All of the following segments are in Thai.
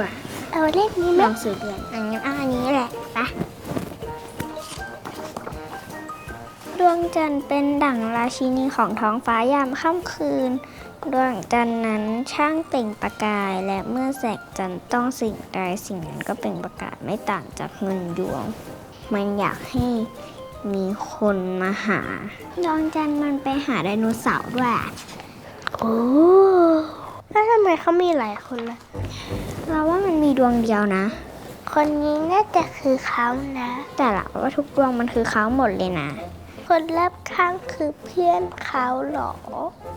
ดีกว่าเอาเลขนี้ไหมลองสื่อเดือนอันนี้เอาอันนี้แหละไปดวงจันทร์เป็นดั่งราชินีของท้องฟ้ายามค่ำคืน ดวงจันทร์นั้นช่างเปล่งประกาย และเมื่อแสงจันทร์ต้องสิ่งใดสิ่งนั้นก็เปล่งประกายไม่ต่างจากเงินยวง มันอยากให้มีคนมาหา ดวงจันทร์มันไปหาไดโนเสาร์ด้วยอะโอ้ แล้วทำไมเขามีหลายคนล่ะ เราว่ามันมีดวงเดียวนะ คนนี้น่าจะคือเขานะ แต่ละว่าทุกดวงมันคือเขาหมดเลยนะ คนรอบข้างคือเพื่อนเขาเหรอ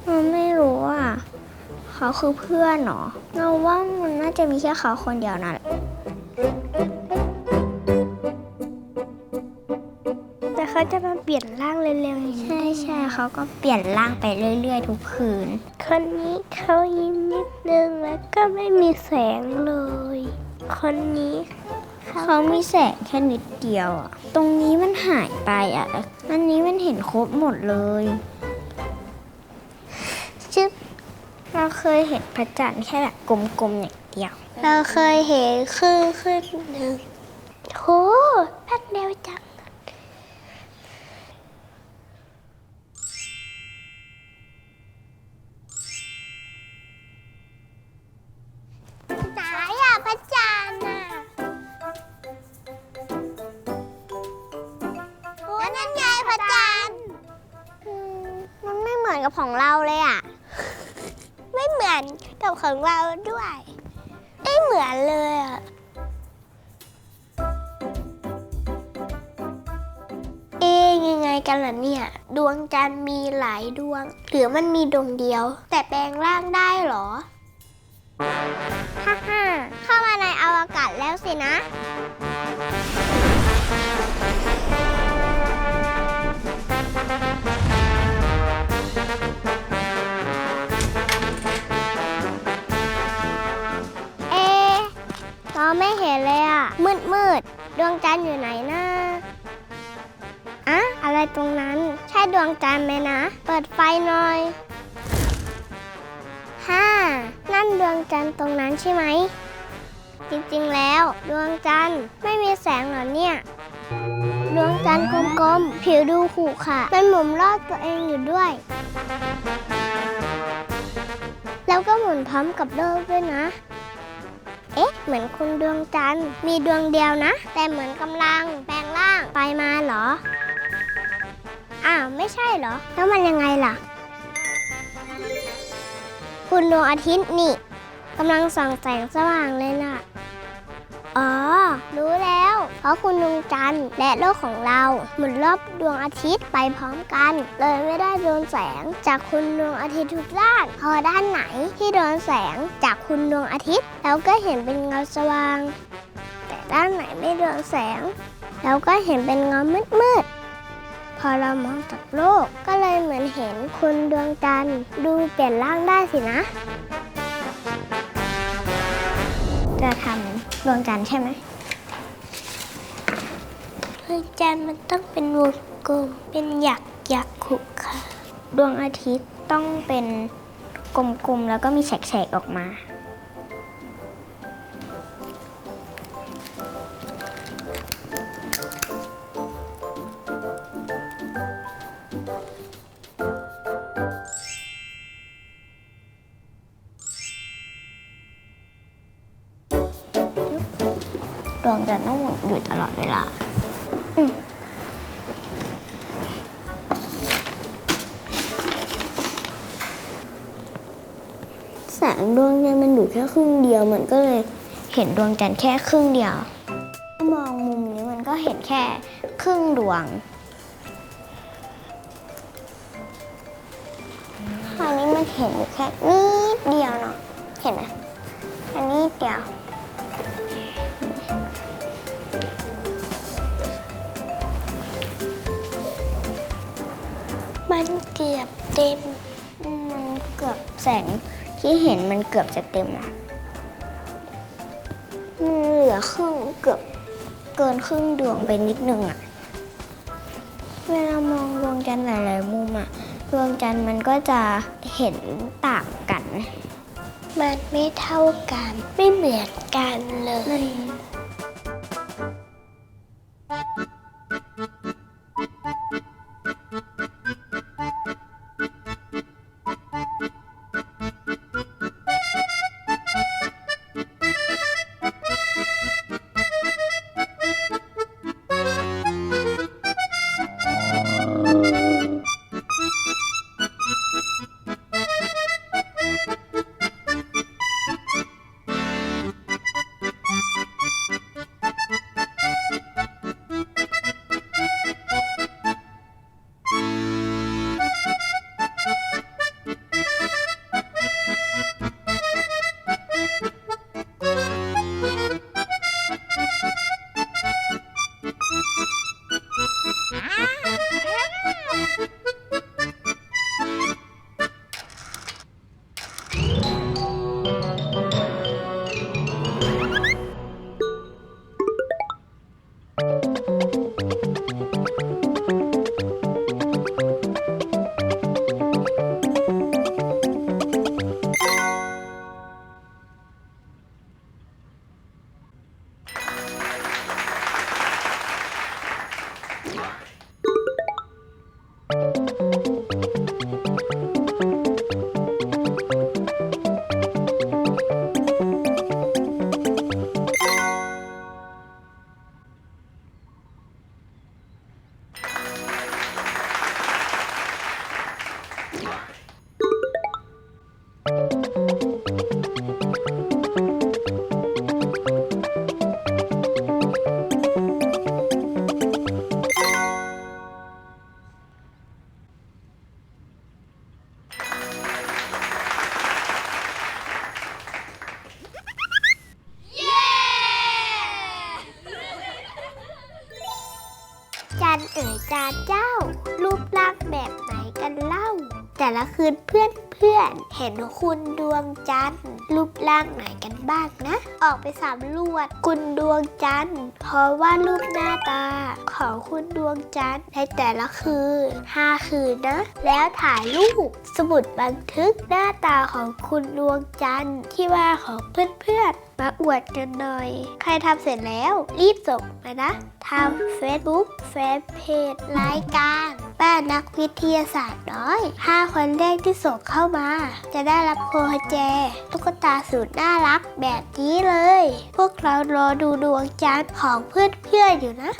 มันไม่รู้อะเขาคือเพื่อนเหรอเราว่ามันน่าจะมีแค่เขาคนเดียวนะ แต่เขาจะมาเปลี่ยนร่างเร็วๆอย่างนี้ใช่ใช่เขาก็เปลี่ยนร่างไปเรื่อย ๆ ทุกคืน คนนี้เขายิ้มนิดนึงแล้วก็ไม่มีแสงเลย คนนี้เขามีแสงแค่นิดเดียวอะ ตรงนี้มันหายไปอะ อันนี้มันเห็นครบหมดเลยชึบเราเคยเห็นพระจันทร์แค่แบบกลมๆอย่างเดียว เราเคยเห็นครึ่งครึ่งหนึ่งโหแป๊บเดียวจัง ของเราเลยอะไม่เหมือนกับของเราด้วย ไม่เหมือนเลยอะเอ๊ยยังไงกันล่ะเนี่ย ดวงจันทร์มีหลายดวง หรือมันมีดวงเดียว แต่แปลงร่างได้เหรอฮ่าฮ่าเข้ามาในอวกาศแล้วสินะ วงจันทร์อยู่ไหนนะอะอะไรตรงนั้น ใช่ดวงจันทร์ไหมนะ เปิดไฟหน่อยฮ่านั่นดวงจันทร์ตรงนั้นใช่ไหม จริงๆแล้ว ดวงจันทร์ไม่มีแสงหรอเนี่ย ดวงจันทร์กลมๆ ผิวดูขรุขระมันหมุนรอบตัวเองอยู่ด้วย แล้วก็หมุนพร้อมกับโลกด้วยนะ เอ๊ะ เหมือนคุณดวงจันทร์มีดวงเดียวนะ แต่เหมือนกำลังแปลงร่างไปมาเหรอ อ้าวไม่ใช่เหรอ แล้วมันยังไงล่ะ คุณดวงอาทิตย์นี่กำลังส่องแสงสว่างเลยน่ะ อ๋อ รู้แล้ว เพราะคุณดวงจันทร์และโลกของเรา หมุนรอบดวงอาทิตย์ไปพร้อมกัน เลยไม่ได้โดนแสงจากคุณดวงอาทิตย์ทุกด้าน พอด้านไหนที่โดนแสงจากคุณดวงอาทิตย์ เราก็เห็นเป็นเงาสว่าง แต่ด้านไหนไม่โดนแสง เราก็เห็นเป็นเงามืดๆพอเรามองจากโลกก็เลยเหมือนเห็นคุณดวงจันทร์ดูเปลี่ยนร่างได้สินะ จะทำ ดวงจันทร์ใช่ไหมดวงจันทร์มันต้องเป็นวงกลม เป็นหยักหยักขุค่ะ ดวงอาทิตย์ต้องเป็นกลมๆ แล้วก็มีแฉกๆ ออกมา ดวงจันทร์ต้องหมุนอยู่ตลอดเวลาแสงดวงจันทร์มันอยู่แค่ครึ่งเดียวมันก็เลยเห็นดวงจันทร์แค่ครึ่งเดียวมองมุมนี้มันก็เห็นแค่ครึ่งดวงอันนี้มันเห็นอยู่แค่นิดเดียวเนาะเห็นไหม มันเกือบแสงที่เห็นมันเกือบจะเต็มละมันเหลือครึ่งเกือบเกินครึ่งดวงไปนิดนึงอะเวลามองดวงจันทร์หลาย ๆ มุมอะดวงจันทร์มันก็จะเห็นต่างกัน มันไม่เท่ากัน ไม่เหมือนกันเลย จัน เจ้า รูปร่างแบบไหนกันเล่า แต่ละคืนเพื่อน พื่อนๆ เห็นคุณดวงจันทร์รูปร่างไหนกันบ้างนะ ออกไปสำรวจคุณดวงจันทร์เพราะว่ารูปหน้าตา ของคุณดวงจันทร์ในแต่ละคืนห้าคืนนะ แล้วถ่ายรูปสมุดบันทึกหน้าตาของคุณดวงจันทร์ที่ว่าของเพื่อนๆมาอวดกันหน่อย ใครทำเสร็จแล้ว รีบส่งมานะ ทำ Facebook แฟนเพจรายการ ป้านักวิทยาศาสตร์น้อย 5 คนแรกที่ส่งเข้ามา จะได้รับโคฮเจ ตุ๊กตาสูตรน่ารักแบบนี้เลย พวกเรารอดูดวงจันทร์ของเพื่อนๆออยู่นะ